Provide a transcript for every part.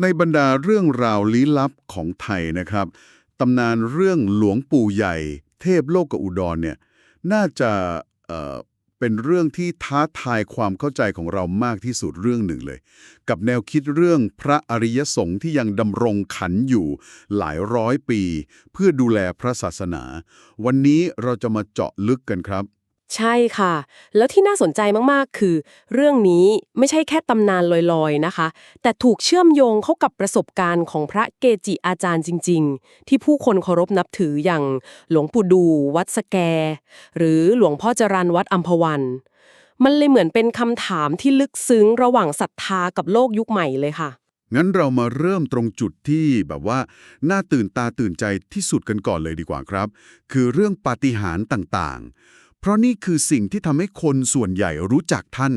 ในบรรดาเรื่องราวลี้ลับของไทยนะครับตำนานเรื่องหลวงปู่ใหญ่ เทพโลกอุดรเนี่ยน่าจะเอ่อเป็นเรื่องที่ท้าทายความเข้าใจของเรามากที่สุดเรื่องหนึ่งเลย กับแนวคิดเรื่องพระอริยสงฆ์ที่ยังดำรงขันอยู่หลายร้อยปี เพื่อดูแลพระศาสนา วันนี้เราจะมาเจาะลึกกันครับ ใช่ค่ะ แล้วที่น่าสนใจมากๆ คือ เรื่องนี้ไม่ใช่แค่ตำนานลอยๆนะคะ แต่ถูกเชื่อมโยงเข้ากับประสบการณ์ของพระเกจิอาจารย์จริง ๆ ที่ผู้คนเคารพนับถืออย่างหลวงปู่ดู วัดสแก หรือหลวงพ่อจรันวัดอัมพวัน มันเลยเหมือนเป็นคำถามที่ลึกซึ้งระหว่างศรัทธากับโลกยุคใหม่เลยค่ะ งั้นเรามาเริ่มตรงจุดที่แบบว่าน่าตื่นตาตื่นใจที่สุดกันก่อนเลยดีกว่าครับ คือเรื่องปาฏิหาริย์ต่างๆ เพราะนี่คือสิ่งที่ทำให้คนส่วนใหญ่รู้จักท่าน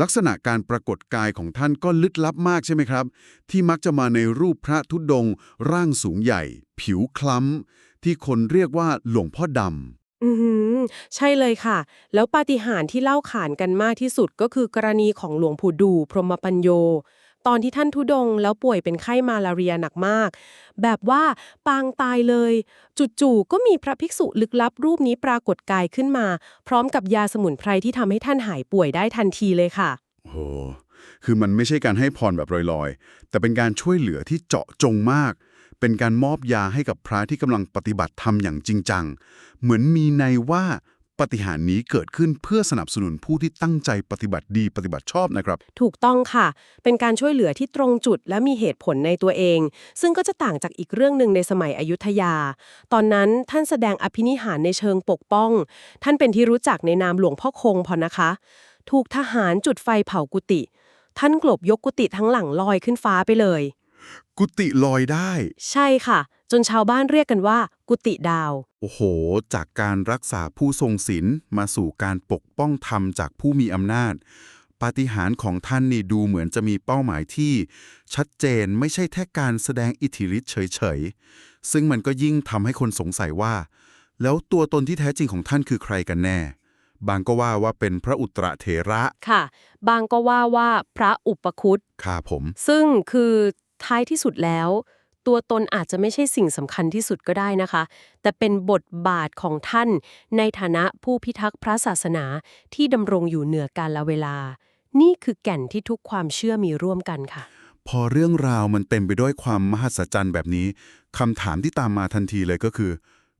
ลักษณะการปรากฏกายของท่านก็ลึกลับมากใช่ไหมครับ ที่มักจะมาในรูปพระธุดง ร่างสูงใหญ่ ผิวคล้ำ ที่คนเรียกว่าหลวงพ่อดำอือหือใช่เลยค่ะ แล้วปาฏิหาริย์ที่เล่าขานกันมากที่สุดก็คือกรณีของหลวงปู่ดู พรหมปัญโย ตอนที่ท่านทุดงแล้วป่วยเป็นไข้มาลาเรียหนักมาก แบบว่าปางตายเลย จู่ๆก็มีพระภิกษุลึกลับรูปนี้ปรากฏกายขึ้นมา พร้อมกับยาสมุนไพรที่ทำให้ท่านหายป่วยได้ทันทีเลยค่ะโอ้โหคือมันไม่ใช่การให้พรแบบลอยๆ แต่เป็นการช่วยเหลือที่เจาะจงมาก เป็นการมอบยาให้กับพระที่กำลังปฏิบัติธรรมอย่างจริงจัง เหมือนมีในว่า ปฏิหารย์นี้เกิดขึ้นเพื่อสนับสนุนผู้ที่ตั้งใจปฏิบัติดีปฏิบัติชอบนะครับ ถูกต้องค่ะ เป็นการช่วยเหลือที่ตรงจุดและมีเหตุผลในตัวเอง ซึ่งก็จะต่างจากอีกเรื่องหนึ่งในสมัยอยุธยา ตอนนั้นท่านแสดงอภินิหารในเชิงปกป้อง ท่านเป็นที่รู้จักในนามหลวงพ่อคงพอนะคะ ถูกทหารจุดไฟเผากุฏิท่านกลบยกกุฏิทั้งหลังลอยขึ้นฟ้าไปเลย กุฏิลอยได้ ใช่ค่ะจ นชาวบ้านเรียกกันว่า กุฏิดาว โอ้โห จากการรักษาผู้ทรงศีลมาสู่การปกป้องธรรมจากผู้มีอำนาจ ปาฏิหาริย์ของท่านนี่ดูเหมือนจะมีเป้าหมายที่ ชัดเจนไม่ใช่แค่การแสดงอิทธิฤทธิ์เฉยๆ ซึ่งมันก็ยิ่งทำให้คนสงสัยว่า แล้วตัวตนที่แท้จริงของท่านคือใครกันแน่ บางก็ว่าว่าเป็นพระอุตรเถระ ค่ะ บางก็ว่าว่าพระอุปคุตค่ะผม ซึ่งคือท้ายที่สุดแล้ว ตัวตนอาจจะไม่ใช่สิ่งสำคัญที่สุดก็ได้นะคะ แต่เป็นบทบาทของท่าน ในฐานะผู้พิทักษ์พระศาสนาที่ดำรงอยู่เหนือกาลเวลา นี่คือแก่นที่ทุกความเชื่อมีร่วมกันค่ะ พอเรื่องราวมันเต็มไปด้วยความมหัศจรรย์แบบนี้คำถามที่ตามมาทันทีเลยก็คือ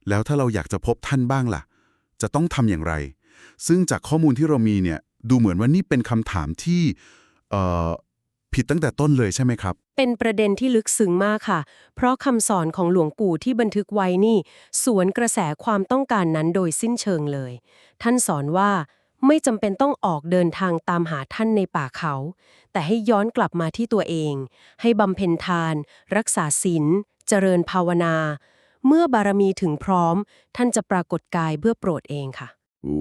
แล้วถ้าเราอยากจะพบท่านบ้างล่ะ จะต้องทำอย่างไร ซึ่งจากข้อมูลที่เรามีเนี่ยดูเหมือนว่านี่เป็นคำถามที่ผิดตั้งแต่ต้นเลยใช่ไหมครับ เป็นประเด็นที่ลึกซึ้งมากค่ะ เพราะคำสอนของหลวงปู่ที่บันทึกไว้นี่ สวนกระแสความต้องการนั้นโดยสิ้นเชิงเลย ท่านสอนว่าไม่จำเป็นต้องออกเดินทางตามหาท่านในป่าเขา แต่ให้ย้อนกลับมาที่ตัวเอง ให้บำเพ็ญทาน รักษาศีล เจริญภาวนา เมื่อบารมีถึงพร้อม ท่านจะปรากฏกายเพื่อโปรดเองค่ะ โอ้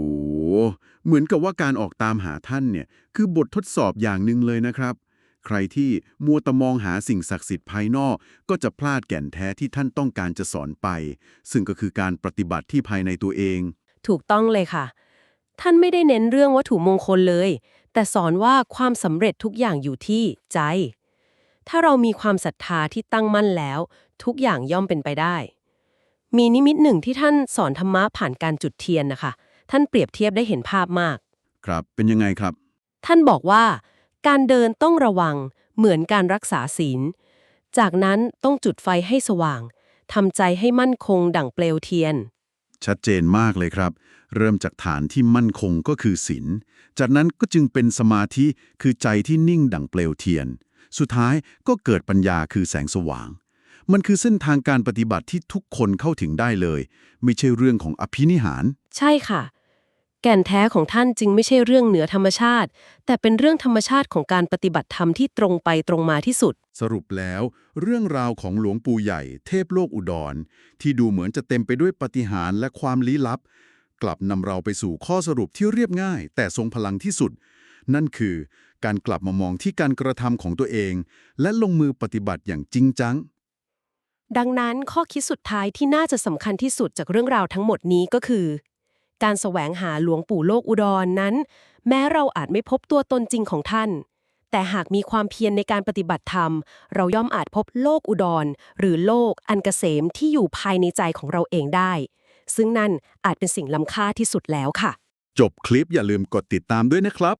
เหมือนกับว่าการออกตามหาท่านเนี่ย คือบททดสอบอย่างหนึ่งเลยนะครับ ใครที่มัวแตะมองหาสิ่งศักดิ์สิทธิ์ภายนอก ก็จะพลาดแก่นแท้ที่ท่านต้องการจะสอนไป ซึ่งก็คือการปฏิบัติที่ภายในตัวเอง ถูกต้องเลยค่ะ ท่านไม่ได้เน้นเรื่องวัตถุมงคลเลย แต่สอนว่าความสำเร็จทุกอย่างอยู่ที่ใจ ถ้าเรามีความศรัทธาที่ตั้งมั่นแล้ว ทุกอย่างย่อมเป็นไปได้ มีนิมิตหนึ่งที่ท่านสอนธรรมะผ่านการจุดเทียนนะคะ ท่านเปรียบเทียบได้เห็นภาพมาก ครับ เป็นยังไงครับ ท่านบอกว่า การเดินต้องระวังเหมือนการรักษาศีล จากนั้นต้องจุดไฟให้สว่างทำใจให้มั่นคงดั่งเปลวเทียน ชัดเจนมากเลยครับ เริ่มจากฐานที่มั่นคงก็คือศีลจากนั้นก็จึงเป็นสมาธิคือใจที่นิ่งดั่งเปลวเทียน สุดท้ายก็เกิดปัญญาคือแสงสว่าง มันคือเส้นทางการปฏิบัติที่ทุกคนเข้าถึงได้เลย ไม่ใช่เรื่องของอภินิหาร ใช่ค่ะ แก่นแท้ของท่านจึงไม่ใช่เรื่องเหนือธรรมชาติ แต่เป็นเรื่องธรรมชาติของการปฏิบัติธรรมที่ตรงไปตรงมาที่สุด สรุปแล้ว เรื่องราวของหลวงปู่ใหญ่ เทพโลกอุดร ที่ดูเหมือนจะเต็มไปด้วยปาฏิหารย์และความลี้ลับ กลับนำเราไปสู่ข้อสรุปที่เรียบง่าย แต่ทรงพลังที่สุด นั่นคือการกลับมามองที่การกระทำของตัวเอง และลงมือปฏิบัติอย่างจริงจังดังนั้นข้อคิดสุดท้ายที่น่าจะสำคัญที่สุดจากเรื่องราวทั้งหมดนี้ก็คือ การแสวงหาหลวงปู่โลกอุดรนนั้น แม้เราอาจไม่พบตัวตนจริงของท่าน แต่หากมีความเพียรในการปฏิบัติธรรม เราย่อมอาจพบโลกอุดร หรือโลกอันเกษมที่อยู่ภายในใจของเราเองได้ ซึ่งนั่นอาจเป็นสิ่งล้ำค่าที่สุดแล้วค่ะ จบคลิปอย่าลืมกดติดตามด้วยนะครับ